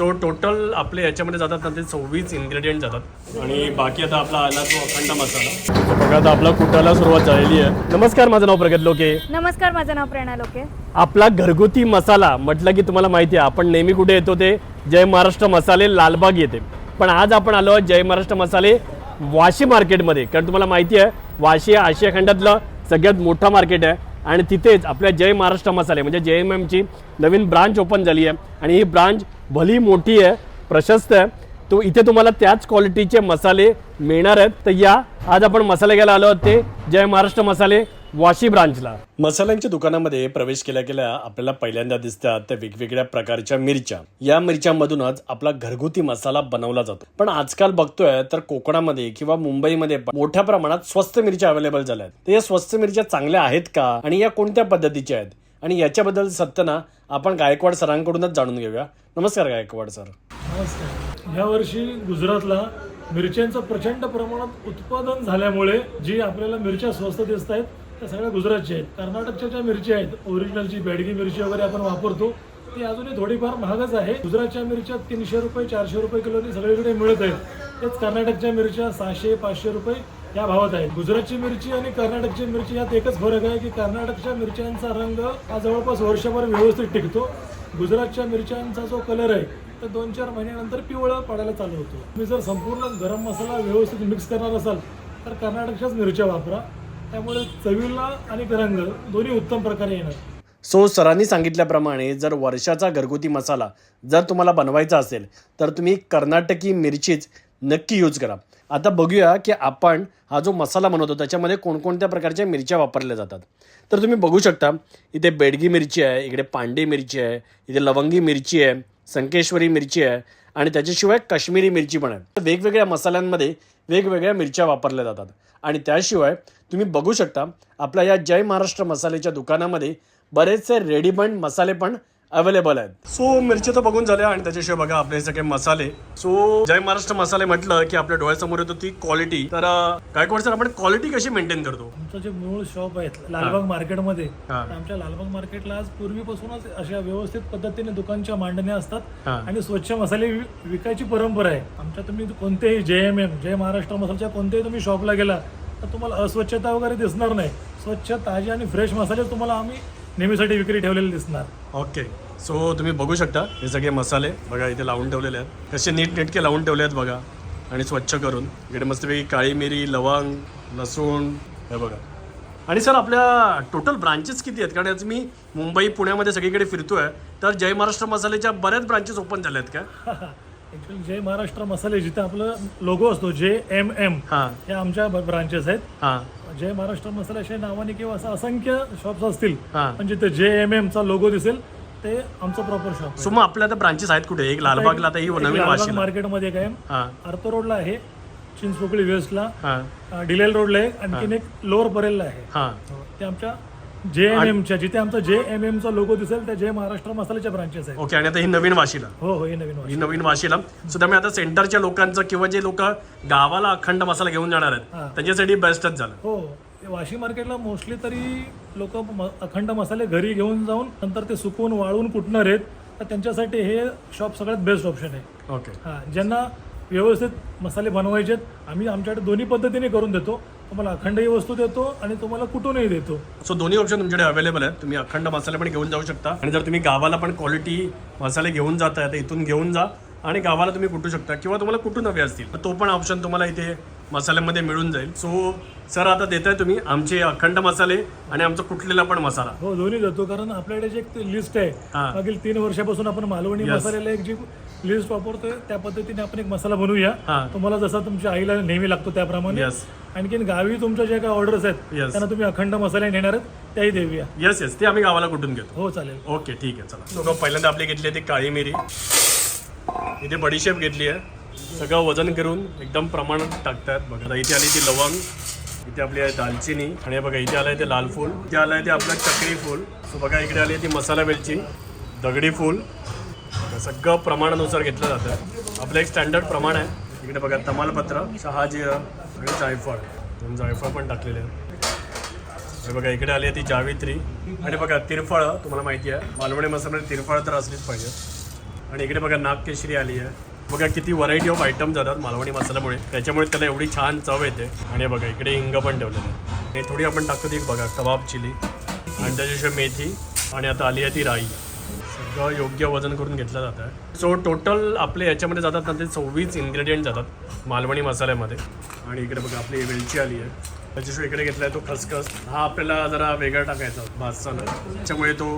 So total आपले याच्यामध्ये जातात ना ते सव्वीस इन्ग्रेडियंट जातात. आणि बाकी आता आपला आला तो अखंड मसाला. बघा आता आपला कुटाला सुरुवात झालेली आहे. नमस्कार माझं नाव प्रगत लोके. नमस्कार माझं नाव प्रेरणा लोके. आपला घरगुती मसाला म्हटलं की तुम्हाला माहिती आहे आपण नेहमी कुठे येतो ते? जय महाराष्ट्र मसाले लालबाग येते. पण आज आपण आलो जय महाराष्ट्र मसाले वाशी मार्केटमध्ये कारण तुम्हाला माहिती आहे वाशी आशिया खंडातलं सगळ्यात मोठं मार्केट आहे. आणि तिथेच आपल्या जय महाराष्ट्र मसाले म्हणजे जे एम एमची नवीन ब्रांच ओपन झाली आहे. आणि ही ब्रांच भली मोठी आहे प्रशस्त आहे. तो इथे तुम्हाला त्याच क्वालिटीचे मसाले मिळणार आहेत. तर या आज आपण मसाले घ्यायला आलो आहोत ते जय महाराष्ट्र मसाले. वाशी ब्रांचला. मसाल्यांच्या दुकानामध्ये प्रवेश केल्या केल्या आपल्याला पहिल्यांदा दिसतात त्या वेगवेगळ्या प्रकारच्या मिरच्या. या मिरच्यांमधूनच आपला घरगुती मसाला बनवला जातो. पण आजकाल बघतोय तर कोकणामध्ये किंवा मुंबईमध्ये मोठ्या प्रमाणात स्वस्त मिरच्या अवेलेबल झाल्या आहेत तर या स्वस्त मिरच्या चांगल्या आहेत का? आणि या कोणत्या पद्धतीच्या आहेत? आणि याच्याबद्दल सत्य ना आपण गायकवाड सरांकडूनच जाणून घेऊया. नमस्कार गायकवाड सर. नमस्कार. यावर्षी गुजरातला मिरच्यांचं प्रचंड प्रमाणात उत्पादन झाल्यामुळे जी आपल्याला मिरच्या स्वस्त दिसत आहेत त्या सगळ्या गुजरातच्या आहेत. कर्नाटकच्या ज्या मिरच्या आहेत ओरिजिनलची बेडगी मिरची वगैरे आपण वापरतो ती अजूनही थोडीफार महागच आहे. गुजरातच्या मिरच्या तीनशे रुपये चारशे रुपये किलोनी सगळीकडे मिळत आहेत. तेच कर्नाटकच्या मिरच्या सहाशे पाचशे रुपये या भावात आहेत. गुजरातची मिरची आणि कर्नाटकची मिरची यात एकच फरक आहे की कर्नाटकच्या मिरच्यांचा रंग हा जवळपास वर्षभर व्यवस्थित टिकतो. गुजरातच्या मिरच्यांचा जो कलर आहे तर दोन चार महिन्यानंतर पिवळा पडायला चालू होतो. तुम्ही जर संपूर्ण गरम मसाला व्यवस्थित मिक्स करणार असाल तर कर्नाटकच्याच मिरच्या वापरा. त्यामुळे चवीला आणि रंग दोन्ही उत्तम प्रकारे येणार. सो सरांनी सांगितल्याप्रमाणे जर वर्षाचा घरगुती मसाला जर तुम्हाला बनवायचा असेल तर तुम्ही कर्नाटकी मिरचीच नक्की यूज करा. आता बघूया की आपण हा जो मसाला बनवतो त्याच्यामध्ये कोणकोणत्या प्रकारच्या मिरच्या वापरल्या जातात. तर तुम्ही बघू शकता इथे बेडगी मिरची आहे इकडे पांडे मिरची आहे इथे लवंगी मिरची आहे संकेश्वरी मिरची आहे आणि त्याच्याशिवाय काश्मीरी मिरची पण आहे. तर वेगवेगळ्या मसाल्यांमध्ये वेगवेगळ्या मिरच्या वापरल्या जातात. आणि त्याशिवाय तुम्ही बघू शकता आपल्या या जय महाराष्ट्र मसाल्याच्या दुकानामध्ये बरेचसे रेडीमेड मसाले पण अवेलेबल आहेत. सो मिरची तर बघून झाल्या आणि त्याच्याशिवाय बघा आपले सगळे मसाले. सो जय महाराष्ट्र मसाले म्हटलं की आपल्या डोळ्यासमोर येतो ती क्वालिटी तर गायकवाड सर आपण क्वालिटी कशी मेंटेन करतो? आमचं जे मूळ शॉप आहे लालबाग मार्केटमध्ये आमच्या लालबाग मार्केटला आज पूर्वीपासूनच अशा व्यवस्थित पद्धतीने दुकानच्या मांडण्या असतात. आणि स्वच्छ मसाले विकायची परंपरा आहे. आमच्या तुम्ही कोणतेही जे एम एम जय महाराष्ट्र मसाल्याच्या कोणत्याही तुम्ही शॉपला गेला तर तुम्हाला अस्वच्छता वगैरे दिसणार नाही. स्वच्छ ताजे आणि फ्रेश मसाले तुम्हाला आम्ही नेहमीसाठी विक्री ठेवलेले दिसणार. ओके सो तुम्ही बघू शकता हे सगळे मसाले बघा इथे लावून ठेवलेले आहेत. कसे नीट नेटके लावून ठेवले आहेत बघा आणि स्वच्छ करून. इकडे मस्तपैकी काळी मिरी लवंग लसूण हे बघा. आणि सर आपल्या टोटल ब्रांचेस किती आहेत? कारण आज मी मुंबई पुण्यामध्ये सगळीकडे फिरतोय. तर जय महाराष्ट्र मसाल्याच्या बऱ्याच ब्रांचेस ओपन झाल्या आहेत का? ऍक्च्युली जय महाराष्ट्र मसाले जिथे आपलं लोगो असतो जे एम एम हां. हे आमच्या ब्रांचेस आहेत. हां. जय महाराष्ट्र मसाल्याच्या नावाने किंवा असं असंख्य शॉप्स असतील हां. पण जिथे जे एम एम चा लोगो दिसेल ते आमचं प्रॉपर शॉप सो मग आपल्या आता ब्रांचेस आहेत कुठे? एक लालबागला आता ही नवीन वाशीला. मार्केटमध्ये काय हां. अर्थ रोडला आहे चिंचपोकळी वेस्टला हां. डिलेल रोडला आहे. आणखीन एक लोअर परेलला आहे. हां ते आमच्या जे एम एमच्या जिथे आमचा जे एम एमचा लोगो दिसेल त्या जय महाराष्ट्र मसाल्याच्या ब्रांचेस आहेत. ओके आणि आता ही नवीन वाशीला. हो हो हे नवीन ही नवीन वाशीला. सो त्यामुळे आता सेंटरच्या लोकांचं किंवा जे लोक गावाला अखंड मसाला घेऊन जाणार आहेत. त्यांच्यासाठी बेस्टच झालं. हो ते वाशी मार्केटला मोस्टली तरी लोक अखंड मसाले घरी घेऊन जाऊन नंतर ते सुकवून वाळवून कुटणार आहेत तर त्यांच्यासाठी हे शॉप सगळ्यात बेस्ट ऑप्शन आहे. ओके हां ज्यांना व्यवस्थित मसाले बनवायचे आहेत आम्ही आमच्याकडे दोन्ही पद्धतीने करून देतो. तुम्हाला अखंडही वस्तू देतो आणि तुम्हाला कुठूनही देतो. सो दोन्ही ऑप्शन तुमच्याकडे अवेलेबल आहेत. तुम्ही अखंड मसाले पण घेऊन जाऊ शकता. आणि जर तुम्ही गावाला पण क्वालिटी मसाले घेऊन जाताय तर इथून घेऊन जा. आणि गावाला तुम्ही कुटू शकता किंवा तुम्हाला कुठून हवे असतील तर तो पण ऑप्शन तुम्हाला इथे मसाल्यामध्ये मिळून जाईल. सो सर आता देताय तुम्ही आमचे अखंड मसाले आणि आमचा कुटलेला पण मसाला. हो दोन्ही देतो कारण आपल्याकडे जे एक लिस्ट आहे. मागील तीन वर्षापासून आपण मालवणी. मसाल्याला एक जी लिस्ट वापरतोय त्या पद्धतीने आपण एक मसाला बनवूया. तुम्हाला जसा तुमच्या आईला नेहमी लागतो त्याप्रमाणे. आणखीन गावी तुमच्या ज्या काही ऑर्डर्स आहेत Yes. त्यांना तुम्ही अखंड मसाले नेणार आहेत त्याही देऊया. येस येस ते आम्ही गावाला कुठून घेतो. हो चालेल. ओके ठीक आहे चला. लोक पहिल्यांदा आपली घेतली आहे ती काळी मिरी. इथे बडीशेप घेतली आहे. सगळं वजन करून एकदम प्रमाणात टाकतात. बघा आता इथे आली ती लवंग इथे आपली आहे दालचिनी आणि हे बघा इथे आलं आहे ते लाल फूल इथे आलं आहे ते आपलं चक्री फूल. सो बघा इकडे आली आहे ती मसाला वेलची दगडी फूल. बघा, सगळं प्रमाणानुसार घेतलं जातं. आपलं एक स्टँडर्ड प्रमाण आहे. इकडे बघा तमालपत्र शहाजी आणि जायफळ. दोन जायफळ पण टाकलेले आहेत. हे बघा इकडे आली आहे ती जावित्री. आणि बघा तिरफळ तुम्हाला माहिती आहे. मालवणी मसाल्यामध्ये तिरफळ तर असलीच पाहिजे. आणि इकडे बघा नागकेशरी आली आहे. बघा किती व्हरायटी ऑफ आयटम जातात मालवणी मसाल्यामुळे. त्याच्यामुळे त्याला एवढी छान चव येते. आणि बघा इकडे हिंग पण ठेवलेलं आहे. हे थोडी आपण टाकतो ती बघा कबाब चिली. आणि त्याच्याशिवाय मेथी. आणि आता आली आहे ती राई. सगळं योग्य वजन करून घेतलं जातं आहे सो टोटल आपले याच्यामध्ये जातात ना ते सव्वीस इन्ग्रेडियंट जातात मालवणी मसाल्यामध्ये. आणि इकडे बघा आपली वेलची आली आहे. त्याच्याशिवाय इकडे घेतला आहे तो खसखस. हा आपल्याला जरा वेगळा टाकायचा भाजताना त्याच्यामुळे तो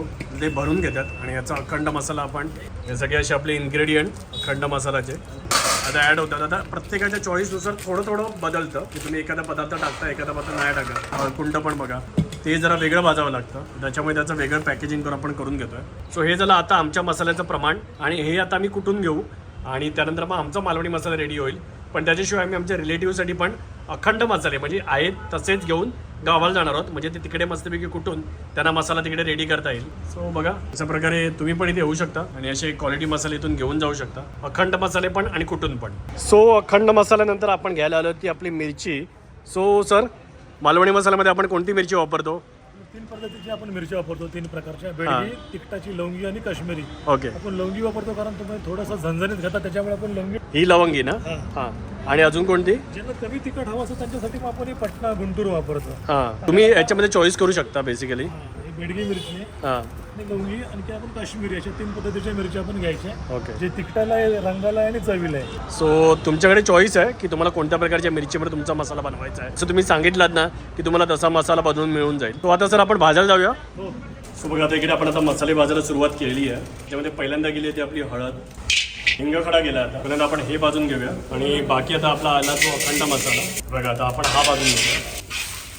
ते भरून घेतात. आणि याचा अखंड मसाला आपण हे सगळे असे आपले इन्ग्रेडियंट अखंड मसाल्याचे आता ॲड होतात. आता प्रत्येकाच्या चॉईसनुसार थोडं थोडं बदलतं. की तुम्ही एखादा पदार्थ टाकता एखादा पदार्थ नाही टाका कुंड पण बघा. ते जरा वेगळं भाजावं लागतं. त्याच्यामुळे त्याचं वेगळं पॅकेजिंग करून आपण करून घेतोय. सो हे झालं आता आमच्या मसाल्याचं प्रमाण आणि हे आता आम्ही कुठून घेऊ? आणि त्यानंतर मग आमचा मालवणी मसाला रेडी होईल. पण त्याच्याशिवाय आम्ही आमच्या रिलेटिव्हसाठी पण अखंड मसाले म्हणजे आहेत तसेच घेऊन गावाला जाणार आहोत. म्हणजे ते तिकडे मस्तपैकी कुठून त्यांना मसाला तिकडे रेडी करता येईल. सो बघा अशा प्रकारे तुम्ही पण इथे येऊ शकता आणि असे क्वालिटी मसाले इथून घेऊन जाऊ शकता. अखंड मसाले पण आणि कुठून पण. सो अखंड मसाल्यानंतर आपण घ्यायला आलो ती आपली मिरची. सो सर मालवणी मसाल्यामध्ये आपण कोणती मिरची वापरतो? तीन पद्धतीची आपण मिरची वापरतो तीन प्रकारच्या. बेडगी तिखटाची लवंगी आणि काश्मीरी. ओके. आपण लवंगी वापरतो कारण तुम्ही थोडंसं झणझणीत खाता त्याच्यामुळे आपण लवंगी ही लवंगी ना? हा. आणि अजून कोणती? ज्यांना कमी तिखट हवं असं त्यांच्यासाठी मग आपण ही पटना गुंटूर वापरतो. हां. तुम्ही याच्यामध्ये चॉईस करू शकता बेसिकली बेडगी मिरची हां. आणि लवंगी आणि ते आपण काश्मीरी अशा तीन पद्धतीच्या मिरच्या आपण घ्यायच्या. ओके. जे तिखटाला आहे रंगाला आहे आणि चवीला आहे. सो तुमच्याकडे चॉईस आहे की तुम्हाला कोणत्या प्रकारच्या मिरचीमध्ये तुमचा मसाला बनवायचा आहे. सो तुम्ही सांगितलात ना की तुम्हाला तसा मसाला बनवून मिळून जाईल. तो आता सर आपण भाजायला जाऊया. हो. सो बघा आता इकडे आपण आता मसाले भाजायला सुरुवात केलेली आहे. त्यामध्ये पहिल्यांदा गेली आहे ती आपली हळद. हिंग खडा गेला आता. पहिल्यांदा आपण हे भाजून घेऊया. आणि बाकी आता आपला आला तो अखंड मसाला. बघा आता आपण हा भाजून घेऊया.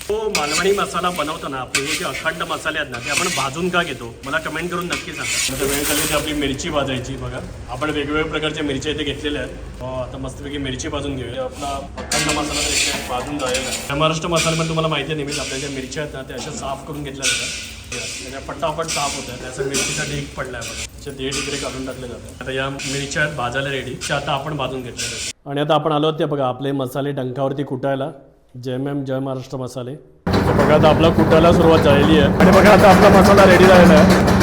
तो मालवणी मसाला बनवताना आपले हे जे अखंड मसाले आहेत ना ते आपण भाजून का घेतो? मला कमेंट करून नक्की सांगा. आता वेळ झाली ती आपली मिरची भाजायची बघा. आपण वेगवेगळ्या प्रकारच्या मिरच्या इथे घेतलेल्या आहेत. हो, आता मस्तपैकी मिरची भाजून घेऊया. आपला अखंड मसाला भाजून जायला आहे. महाराष्ट्र मसाल्यामध्ये तुम्हाला माहिती आहे नेहमीच आपल्या ज्या मिरच्या आहेत ना त्या अशा साफ करून घेतल्या जातात. त्याच्या पटापट साफ होत आहे त्याचा मिरचीचा ढीक पडलाय बघा. त्याचे देठ इकडे काढून टाकले जातात. आता या मिरच्या आहेत भाजायला रेडी त्या आता आपण भाजून घेतल्या आणि आता आपण आलो ते बघा आपले मसाले डंकावरती कुटायला. जय मॅम जय महाराष्ट्र मसाले. बघा आता आपला कुटायला सुरुवात झालेली आहे. आणि बघा आता आपला मसाला रेडी झालेला आहे.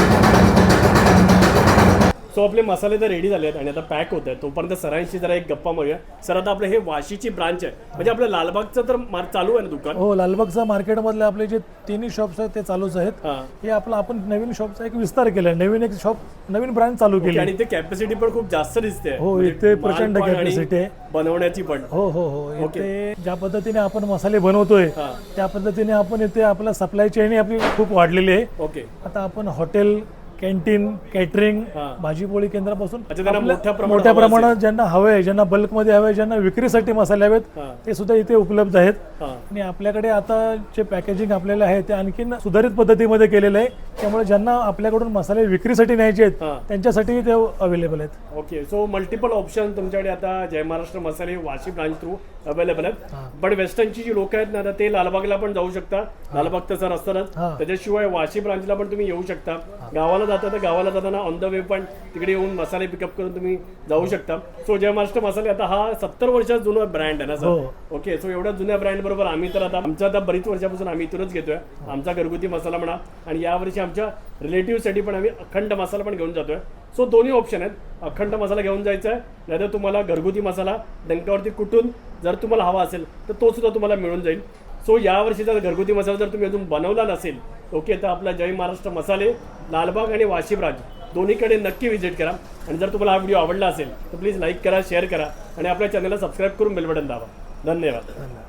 सो आपले मसाले तर रेडी झाले आहेत आणि आता पॅक होत आहे तोपर्यंत सरांशी जरा एक गप्पा मारूया. सर आता आपलं हे वाशीची ब्रांच आहे. म्हणजे आपलं लालबागचं तर मार चालू आहे ना दुकान? हो लालबागचा मार्केटमधले आपले जे तिन्ही शॉप्स आहेत ते चालूच आहेत. हां. हे आपलं आपण नवीन शॉपचा एक विस्तार केलाय. नवीन एक शॉप नवीन ब्रांच चालू केली. आणि ते कॅपॅसिटी पण खूप जास्त दिसते. हो, म्हणजे इथे माल प्रचंड पण आणि capacity. आहे. बनवण्याची पण. हो हो हो. इथे ज्या पद्धतीने आपण मसाले बनवतोय हा. त्या पद्धतीने आपण इथे आपला सप्लाय चेन आपली खूप वाढलेली आहे. ओके. आता आपण हॉटेल कॅन्टीन कॅटरिंग. भाजीपोळी केंद्रापासून मोठ्या प्रमाणात ज्यांना हवे ज्यांना बल्कमध्ये हवे ज्यांना विक्रीसाठी मसाले हवेत. ते सुद्धा इथे उपलब्ध आहेत. आणि आपल्याकडे आता जे पॅकेजिंग आपल्याला आहे ते आणखीन सुधारित पद्धतीमध्ये केलेलं आहे. त्यामुळे ज्यांना आपल्याकडून मसाले विक्रीसाठी न्यायचे आहेत. त्यांच्यासाठी ते अवेलेबल आहेत. ओके सो मल्टिपल ऑप्शन तुमच्याकडे आता जय महाराष्ट्र मसाले वाशी ब्रांच थ्रू अवेलेबल आहेत. पण वेस्टर्नची जी लोक आहेत ना ते लालबागला पण जाऊ शकता. लालबाग असतातच हा. त्याच्याशिवाय वाशी ब्रांचला पण तुम्ही येऊ शकता. गावाला जाता तर गावाला जाताना ऑन द वे पण तिकडे येऊन मसाले पिकअप करून तुम्ही जाऊ शकता. सो जय महाराष्ट्र मसाले आता हा सत्तर वर्षात जुना ब्रँड आहे ना हो. सर ओके सो एवढ्या जुन्या ब्रँड बरोबर आम्ही तर आता आमच्या आता बरीच वर्षापासून आम्ही इथूनच घेतोय. आमचा घरगुती मसाला म्हणा आणि यावर्षी आमच्या रिलेटिव्हसाठी पण आम्ही अखंड मसाला पण घेऊन जातोय. सो दोन्ही ऑप्शन आहेत. अखंड मसाला घेऊन जायचा आहे नाहीतर तुम्हाला घरगुती मसाला डंकावरती कुठून जर तुम्हाला हवा असेल तर तो सुद्धा तुम्हाला मिळून जाईल. सो यावर्षीचा घरगुती मसाला जर तुम्ही अजून बनवला नसेल ओके तर आपला जय महाराष्ट्र मसाले लालबाग आणि वाशिम राज दोन्हीकडे नक्की व्हिजिट करा. आणि जर तुम्हाला हा व्हिडिओ आवडला असेल तर प्लीज लाईक करा शेअर करा आणि आपल्या चॅनलला सबस्क्राईब करून बेलबटन दाबा. धन्यवाद.